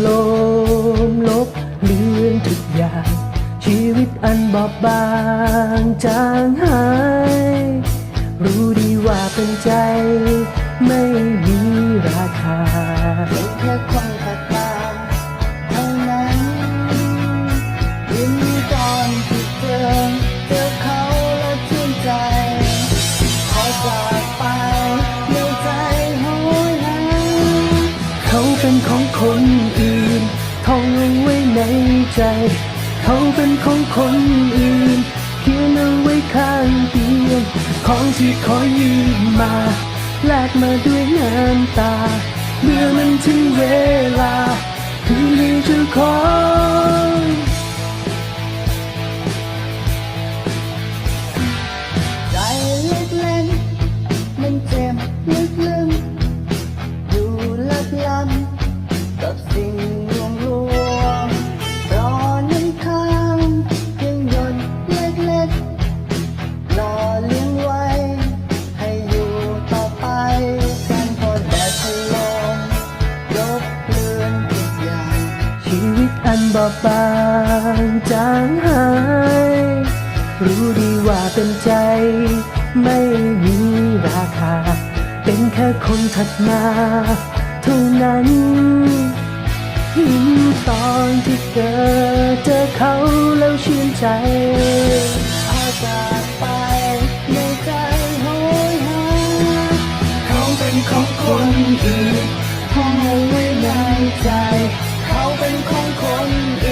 โลมลบเลือนทุกอย่าง ชีวิตอันบอบบางจางหาย รู้ดีว่าเป็นใจ ไม่มีราคาเป็นแค่ความ คนอื่นท่องเอาไว้ในใจ เขาเป็นของคนอื่น เขียนเอาไว้ข้างเตียงของที่ขอยืมมาแลกมาด้วยน้ำตา เมื่อมันถึงเวลา คืนให้เจ้าขอางจางหาย รู้ดีว่าเป็นใจ ไม่มีราคา เป็นแค่คนถัดมาเท่านั้นยิ้มตอนที่เกิดเจอเขาแล้วชื่นใจพาจากไปในใจโหยหาเขาเป็นของคนอื่นท่องเอาไว้ในใจ เขาเป็นของคนอื่น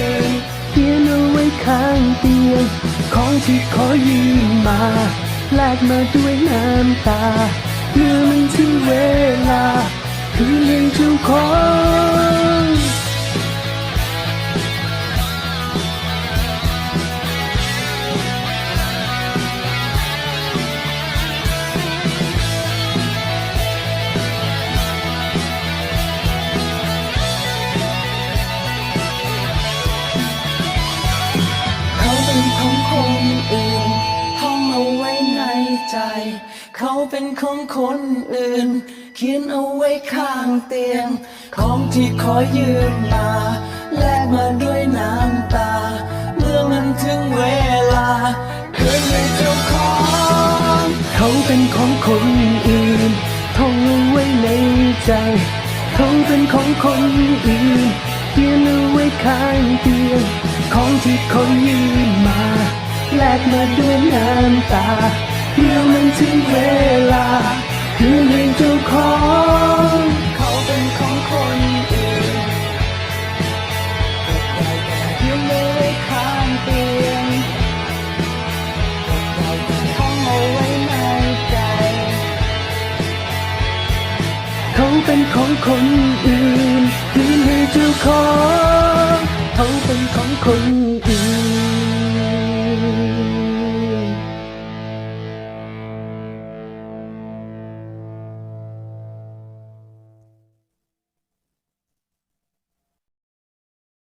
ข้างเตียง ของที่ขอยืมมาแลกมาด้วยน้ำตาเมื่อมันถึงเวลา คืนให้เจ้าของ เขาเป็นของคนอื่น เขียนเอาไว้ข้างเตียง ของที่ขอยืมมา แลกมาด้วยน้ำตา เมื่อมันถึงเวลาคืนให้เจ้าของ เขาเป็นของคนอื่นท่องเอาไว้ในใจ เขาเป็นของคนอื่นเขียนเอาไว้ข้างเตียง ของที่เขายืมมาแลกมาด้วยน้ำตา เมื่อมันถึงเวลา คืนให้เจ้าของ เขาเป็นของคนอื่นยืมเอาไว้ข้างเตียงท่องเอาไว้ในใจ เขาเป็นของคนอื่นคืนให้เจ้าของ เขาเป็นของคนอื่น